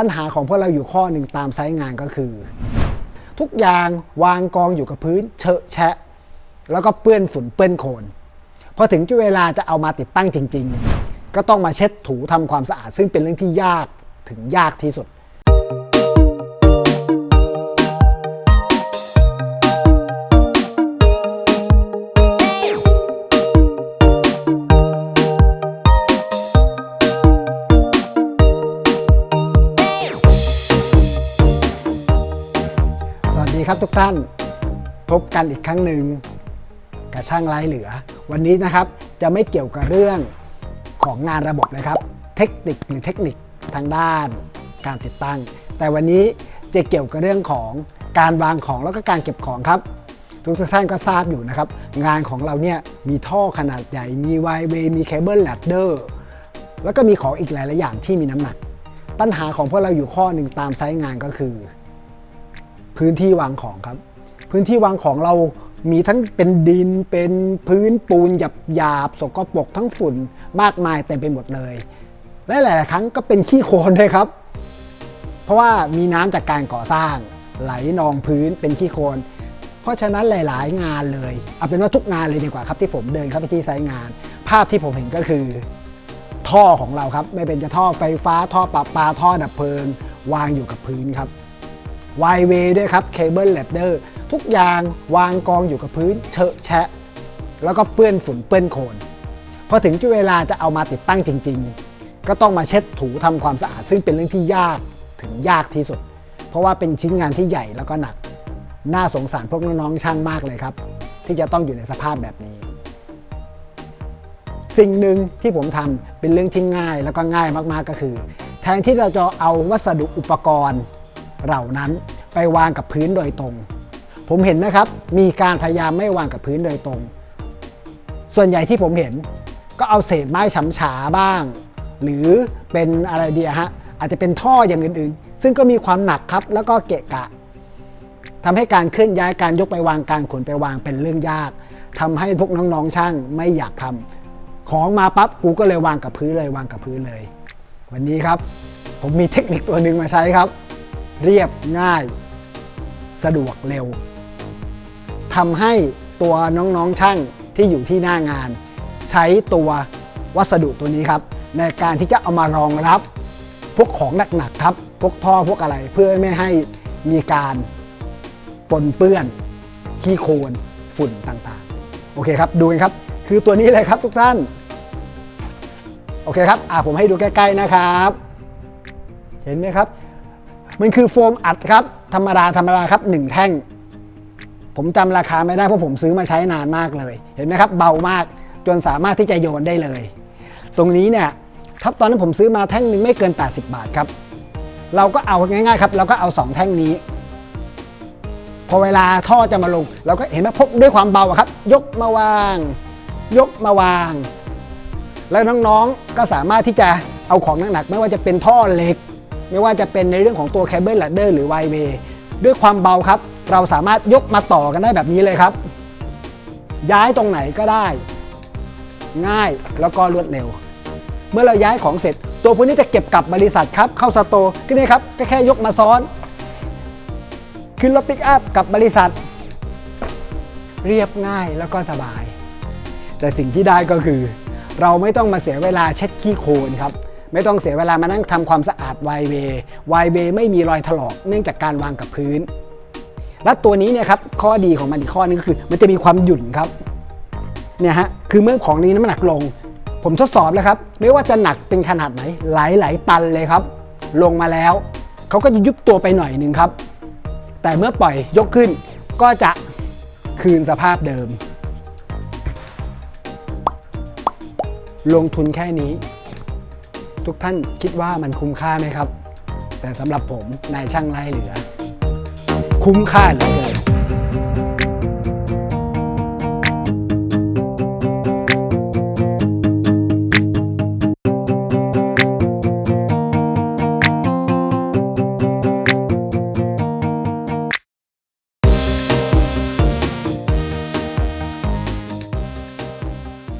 ปัญหาของพวกเราอยู่ข้อหนึ่งตามไซต์งานก็คือ ทุกอย่างวางกองอยู่กับพื้นเฉอะแฉะแล้วก็เปื้อนฝุ่นเปื้อนโคลนพอถึงเวลาจะเอามาติดตั้งจริง ๆ ก็ต้องมาเช็ดถูทำความสะอาด ซึ่งเป็นเรื่องที่ยากถึงยากที่สุด ครับทุกท่านพบกันอีกครั้งหนึ่งกับช่างไร้เหลือ วันนี้นะครับจะไม่เกี่ยวกับเรื่องของงานระบบเลยครับ เทคนิคหรือเทคนิคทางด้านการติดตั้ง แต่วันนี้จะเกี่ยวกับเรื่องของการวางของแล้วก็การเก็บของครับ ทุกท่านก็ทราบอยู่นะครับ งานของเราเนี่ยมีท่อขนาดใหญ่มีไวเวมีเคเบิลแลดเดอร์แล้วก็มีของอีกหลายๆอย่างที่มีน้ำหนัก ปัญหาของพวกเราอยู่ข้อหนึ่งตามไซต์งานก็คือ พื้นที่วางของครับ พื้นที่วางของเรามีทั้งเป็นดินเป็นพื้นปูนหยาบหยาบสกปรกทั้งฝุ่นมากมายเต็มไปหมดเลย และหลาย ๆ ครั้งก็เป็นขี้โคลนด้วยครับ เพราะว่ามีน้ำจากการก่อสร้าง ไหลนองพื้นเป็นขี้โคลนเพราะฉะนั้นหลาย ๆ งานเลย เอาเป็นว่าทุกงานเลยดีกว่าครับที่ผมเดินเข้าไปที่ไซต์งาน ภาพที่ผมเห็นก็คือ ท่อของเราครับ ไม่เป็นจะท่อไฟฟ้าท่อประปาท่อดับเพลิง วางอยู่กับพื้นครับ ไวเวด้วยครับเคเบิลเลดเดอร์ทุกอย่างวางกองอยู่กับพื้นเฉอะแฉะแล้วก็เปื้อนฝุ่นเปื้อนโคลนพอถึงเวลาจะเอามาติดตั้งจริง ๆ ก็ต้องมาเช็ดถูทำความสะอาด ซึ่งเป็นเรื่องที่ยากถึงยากที่สุด เพราะว่าเป็นชิ้นงานที่ใหญ่แล้วก็หนัก น่าสงสารพวกน้องๆช่างมากเลยครับ ที่จะต้องอยู่ในสภาพแบบนี้ สิ่งหนึ่งที่ผมทำเป็นเรื่องที่ง่ายแล้วก็ง่ายมากๆก็คือ แทนที่เราจะเอาวัสดุอุปกรณ์ เหล่านั้นไปวางกับพื้นโดยตรง ผมเห็นนะครับ มีการพยายามไม่วางกับพื้นโดยตรง ส่วนใหญ่ที่ผมเห็นก็เอาเศษไม้ฉำฉาบ้าง หรือเป็นอะไรเดียฮะอาจจะเป็นท่ออย่างอื่นๆ ซึ่งก็มีความหนักครับแล้วก็เกะกะทำให้การเคลื่อนย้ายการยกไปวางการขนไปวางเป็นเรื่องยากทำให้พวกน้องๆช่างไม่อยากทำของมาปั๊บกูก็เลยวางกับพื้นเลยวางกับพื้นเลย วันนี้ครับ ผมมีเทคนิคตัวหนึ่งมาใช้ครับ เรียบง่าย สะดวกเร็วทำให้ตัวน้องๆช่างที่อยู่ที่หน้างาน ใช้ตัววัสดุตัวนี้ครับ ในการที่จะเอามารองรับ พวกของหนักๆครับ พวกท่อพวกอะไรเพื่อไม่ให้มีการปนเปื้อนขี้โคลนฝุ่นต่างๆ โอเคครับ ดูกันครับ คือตัวนี้เลยครับทุกท่าน โอเคครับ อ่าผมให้ดูใกล้ ๆนะครับ เห็นไหมครับ มันคือโฟมอัดครับ ธรรมดาธรรมดาครับหนึ่งแท่ง ผมจำราคาไม่ได้เพราะผมซื้อมาใช้นานมากเลย เห็นไหมครับเบามากจนสามารถที่จะโยนได้เลย ตรงนี้เนี่ยถ้าตอนนั้นผมซื้อมาแท่งหนึ่งไม่เกิน 80 บาทครับ เราก็เอาง่ายๆครับเราก็เอา 2 แท่งนี้ พอเวลาท่อจะมาลง เราก็เห็นไหมพบด้วยความเบาครับ ยกมาวาง ยกมาวาง แล้วน้องๆก็สามารถที่จะเอาของหนักๆไม่ว่าจะเป็นท่อเหล็ก ไม่ว่าจะเป็นในเรื่องของตัวเคเบิลลัดเดอร์หรือไวเวด้วยความเบาครับ เราสามารถยกมาต่อกันได้แบบนี้เลยครับ ย้ายตรงไหนก็ได้ ง่ายแล้วก็รวดเร็ว เมื่อเราย้ายของเสร็จ ตัวพวกนี้จะเก็บกลับบริษัทครับ เข้าสโตร์ก็นี่ครับก็แค่ยกมาซ้อน ขึ้นรถปิกอัพกับบริษัท เรียบง่ายแล้วก็สบาย แต่สิ่งที่ได้ก็คือ เราไม่ต้องมาเสียเวลาเช็ดขี้โคลนครับ ไม่ต้องเสียเวลามานั่งทำความสะอาดไวเวไวเวไม่มีรอยถลอกเนื่องจากการวางกับพื้น และตัวนี้เนี่ยครับข้อดีของมันอีกข้อนึงก็คือ มันจะมีความหยุ่นครับเนี่ยฮะคือเมื่อของนี้น้ำหนักลง ผมทดสอบแล้วครับ ไม่ว่าจะหนักเป็นขนาดไหนหลายหลายๆตันเลยครับ ลงมาแล้วเขาก็จะยุบตัวไปหน่อยหนึ่งครับ แต่เมื่อปล่อยยกขึ้นก็จะคืนสภาพเดิม ลงทุนแค่นี้ ทุกท่านคิดว่ามันคุ้มค่าไหมครับ แต่สำหรับผมนายช่างไล่เหลือ คุ้มค่าเหลือเกิน